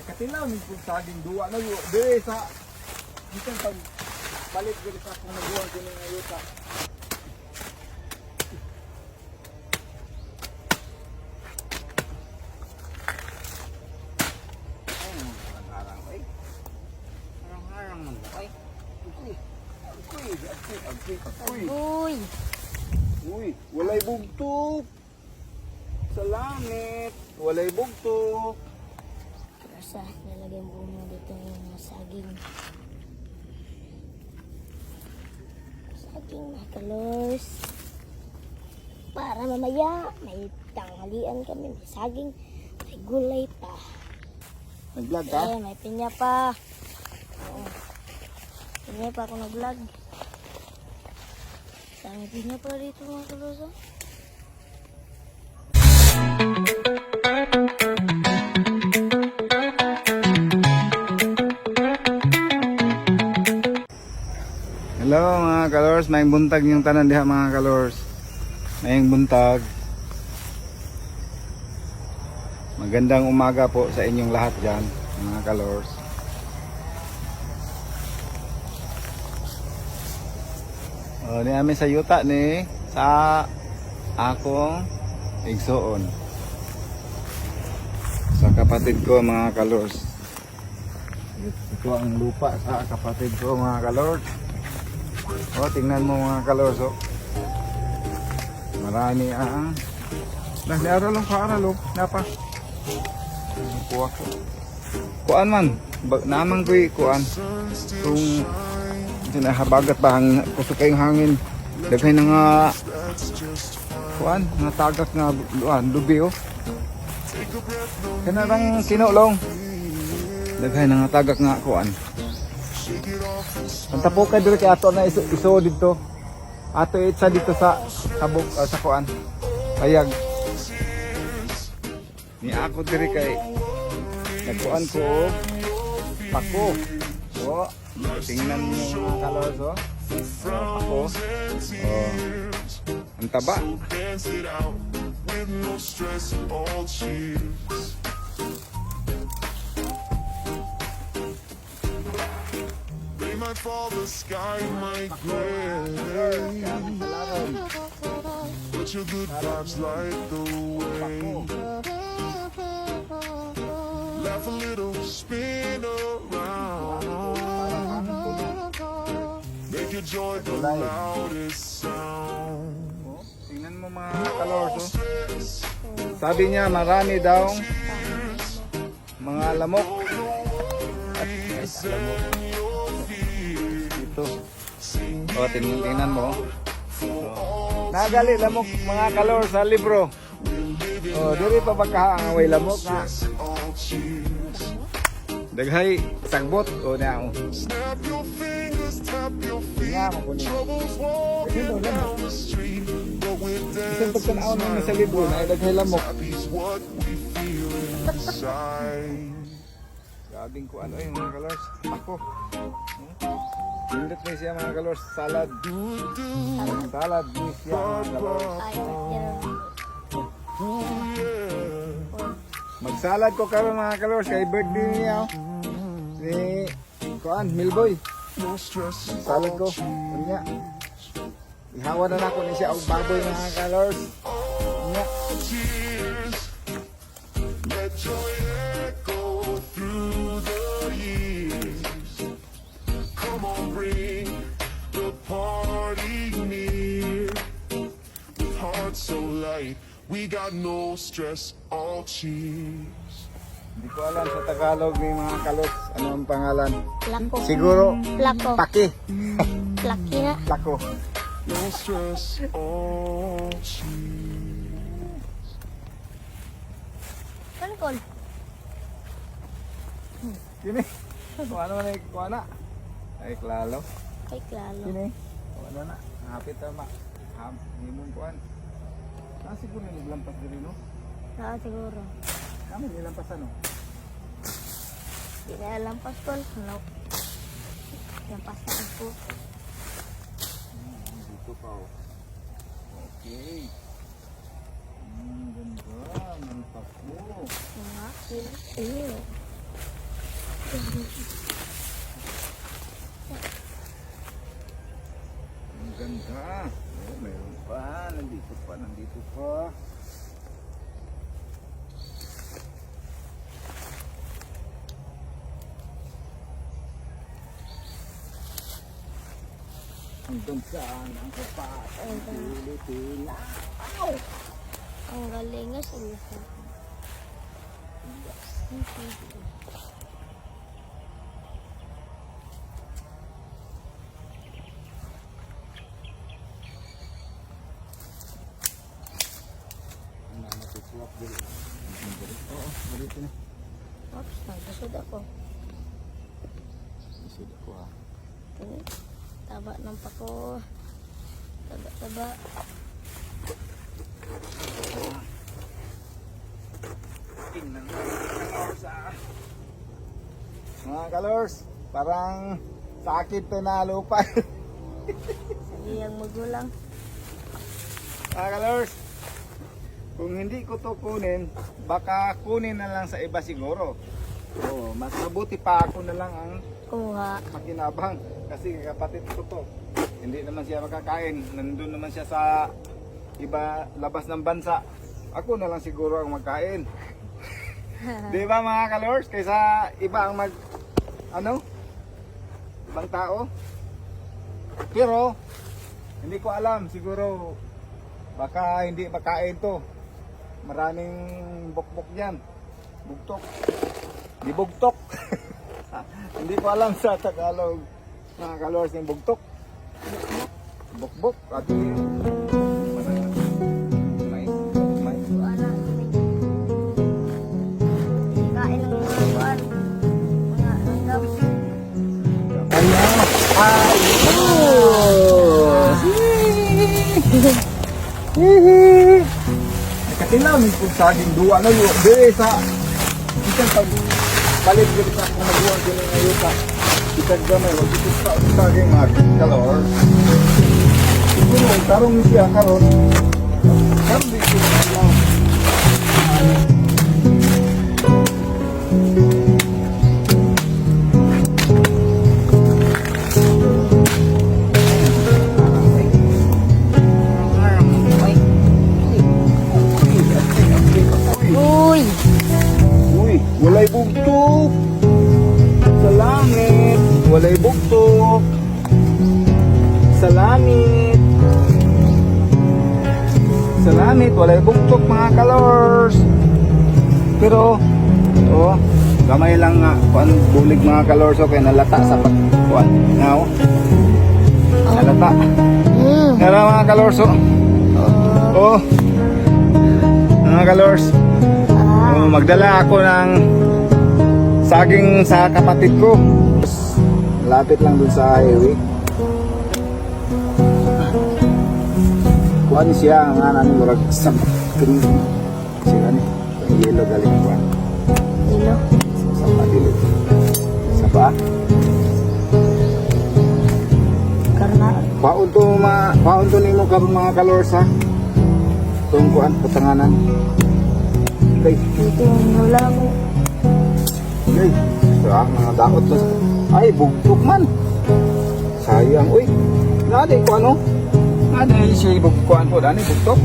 Nakatilaw ni kung saging duwa na yun. Dire sa Bisan pag balik diri sa kung naguwan ko ng ayuta. Ay, harang ay. Harang-harang man ay. Uy, agkoy, agkoy. Uy! Uy, walay bugtok. Sa langit, walay bugtok. Basta, lalagyan mo mo dito yung saging. Saging mga kalors. Para mamaya, may tanghalian kami, may saging, may gulay pa. Nag-vlog ka? Eh, may pinya pa. Oo. Pinya pa ako nag-vlog. Dami pinya pa dito mga kalors. oh. Hello mga kalors, may buntag yung tanan diha mga kalors. May buntag. Magandang umaga po sa inyong lahat dyan, mga kalors. O, ni amin sa yuta ni sa akong igsoon. Kapatid ko mga kalors. Ito ang lupa sa kapatid ko mga kalors. O, tingnan mo mga kalors. O. Marami ang... Naglaro lang ka aral o. Napa. Kuha ko. Kuan man. Namang ko'y kuan. Kung sinahabagat ba ang kusok hangin. Daghay na nga kuan, nga tagak nga kuan, lubi o. Kana lang kinulong. Daghay na nga tagak nga kuan. Ang tapo ka dito kay ato na iso, iso dito. Ato itsa dito sa sabok ah, sa kuan. Payag. Ni ako diri kay nagkuan ko og pako. O, tingnan mo mga kalos o. Pako. O. Ang taba. Dance it out with no stress, all cheers. They might fall, the sky might gray, but your good vibes light the way. Laugh a little, spin around. Make your joy the loudest sound. Mo mga kalos o. Sabi niya marami daw mga lamok. At lamok. Dito. O, tin- tingnan mo. O. Nagali lamok mga kalor sa libro. O, diri pa baka ang away lamok nga. Daghay sagbot o na o. Snap your fingers, tap your feet. Tingnan mo kunin. Troubles walking down Isang pagkanaon namin sa libro na we feel inside. Grabing ko ano yung mga kalors. Ako. Pindot na siya mga kalors. Salad. Salad siya mga kalors. Magsalad ko karon mga kalors kay birthday niya. oh. Ni Kuan, Milboy. Salad ko. Unya. Ihawa na nako ni siya og baboy mga kalors. Unya. cheers. Let joy echo through the years. Come on, bring the party near. With hearts so light, we got no stress, all cheers. Hindi ko alam sa Tagalog ni mga kalors. Ano ang pangalan? Plako. Siguro Plako. Paki. Plaki na. Plako. No stress, all. Kini. Kung ano man ay kuha na. Ay klalo. Ay, klalo. Kini. Kung ano na. Hapit na ma. Ham. Himong kuhan. Ah, siguro naglampas diri no? Oo, siguro. Kami nilampas ano? Hindi na alam pa, tol. Ano? Yung pasaan po. Dito pa oh. Okay. Hmm, ganda. Mantak mo. Ayun. Ang ganda. Oh, meron pa. Nandito pa, nandito pa. Hanggang saan ang kapatid Pilipina? Ang galing nga sila. Oo, dito na. Oops, nagusod ako. Isod ako ha. Ayun. Taba ng pako. Taba-taba. Tingnan. Mga kalors, parang sakit penalo pa. Sabi ang magulang. Mga kalors, kung hindi ko to kunin, baka kunin na lang sa iba siguro. Oo, mas mabuti pa ako na lang ang Kuha. makinabang kasi kapatid ko to. Hindi naman siya makakain. Nandun naman siya sa iba labas ng bansa. Ako na lang siguro ang magkain. Di ba mga kalors? Kaysa iba ang mag ano? Ibang tao. Pero hindi ko alam siguro baka hindi makain to. Maraming bukbok diyan. Bugtok. Di bugtok. Hindi ko alam sa Tagalog mga kalors yung bugtok. Bukbok. At may, may, Wala. Kain ng mga buwan. Mga langgam. Ayan. Ayos! Katilaw ni kung saging duwa na yun. Di sa isang pag balik dito sa kung nagduwa din ng ayuta. Itag gamay. Wag ito sa saging mga kalor. Siguro, tarong siya karon. Karon dito sa lang. Walay bugtok. Sa langit, walay bugtok. Sa langit. Sa langit, walay bugtok mga kalors. Pero, oh, gamay lang nga. Kuan, bulig mga kalors. Okay, nalata sa pag, kuan. Nga, oh. Nalata. Nga mga kalors, oh. Oh. Mga kalors. Ah. Oh, magdala ako ng saging sa kapatid ko. Lapit lang dun sa highway. Kuhan siya ang anan murag sa green. Siya ni ang yellow galing kuhan. Ilo. Sa padilid. Sa pa? Karna. Paun to ma paun to nimo ka mga kalors ha. Tung kuhan patanganan. Okay. Dito yung hula ko. Ay, sa mga daot lang. Ay, bugtok man. Sayang, uy. Nadi ko ano? Nadi siya ibugkuan po. Dani, bugtok.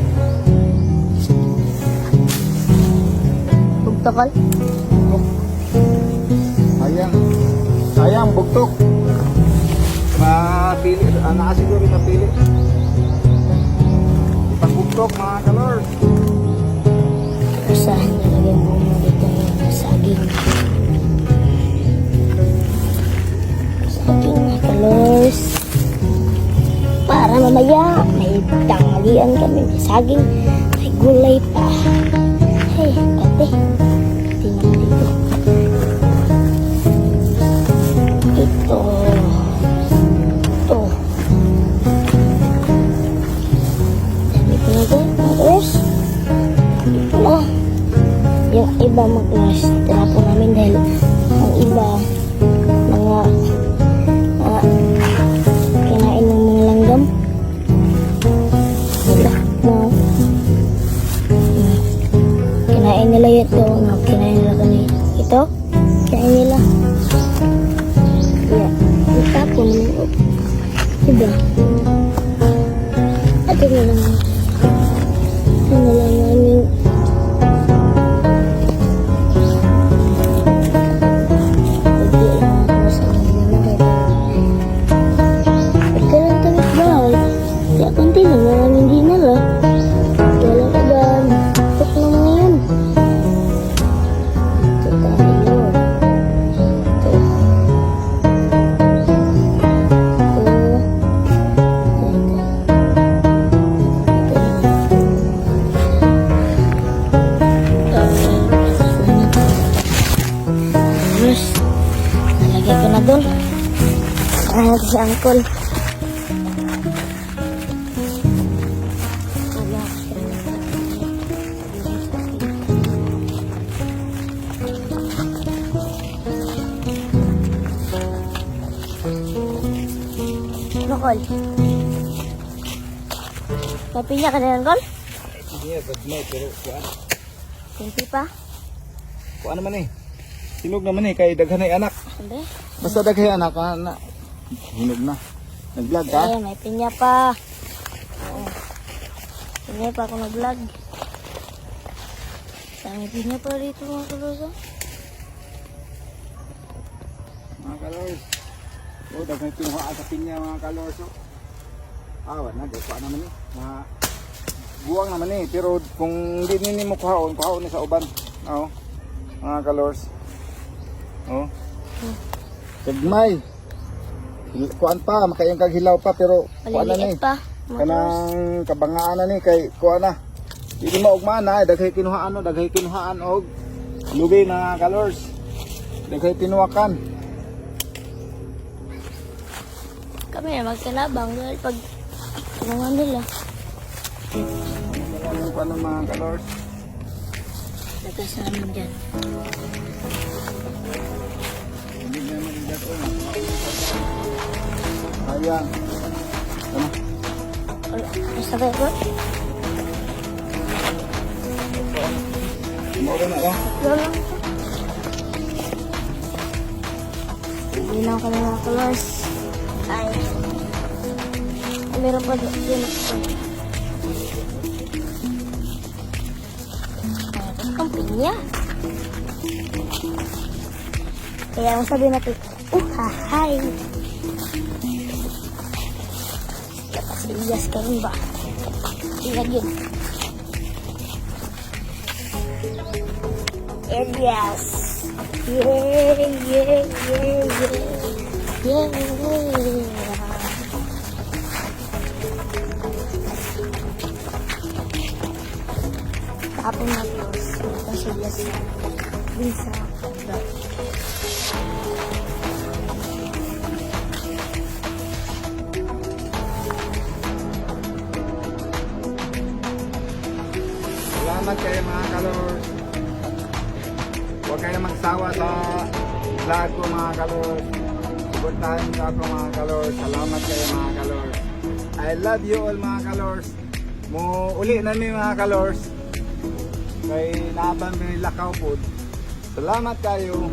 Bugtokol. Bugtok. Sayang. Sayang, bugtok. Mapili. Ah, nakasiguro mapili. Pagbugtok, mga kalors. Para mamaya may tanghalian kami. May saging. May gulay pa. Hey, kate. Tingnan dito. Ito. Ito. Dito natin. Colors. Ito na. Yung iba mag-tira 了，他给你了？Col? Papinya ka na yan, Col? Hindi nga, gagmay, pero kuan. Kunti pa? Kuan naman eh. Hinog naman eh, kay daghanay anak. Hindi. Basta daghay anak, na. Hinog na. Nag-vlog ka? Eh, may pinya pa. Oo. Pinya pa ako nag-vlog. Dami pinya pa rito mga kalosa. Mga kalors. Oh, daghan kinuha sa pinya mga kalors. oh. Ah, wala na, kuha naman eh. Mga buwang naman eh. Pero kung hindi nini mo kuhaon, kuhaon ni sa uban. Oo. Mga kalors. Oh. Kagmay. Hil- Kuan pa, makayang kaghilaw pa pero kuan na ni. Pa. Mga. Kanang kabangaan na ni kay kuan na. Hindi mo ugma na, daghay kinuhaan no, daghay kinuhaan og lubi na colors. Daghay tinuwakan. Kami na magkalabang dahil pag tulungan nila. Ano kuan ng mga colors? Lagas namin dyan. Hindi na manigat o. Ayan. Ano? Basta kayo ko? Mura na lang. Wala. Hindi lang kami mga colors. Ay. Ay, meron pa doon. Yun ako. Ay, ang pinya. Kaya ang sabi natin, uh, hahay. Kasi iyas ka rin ba? Tingnan yun. Elias. Yeah, yeah, yeah, yeah. Yeah. Tapos Bisa. Salamat kayo mga kalors. Huwag kayo magsawa sa vlog ko mga kalors. Suportahan niyo ako mga kalors. Salamat kayo mga kalors. I love you all mga kalors. Mo uli na ni mga kalors. Kay naban Lakaw po. Salamat kayo.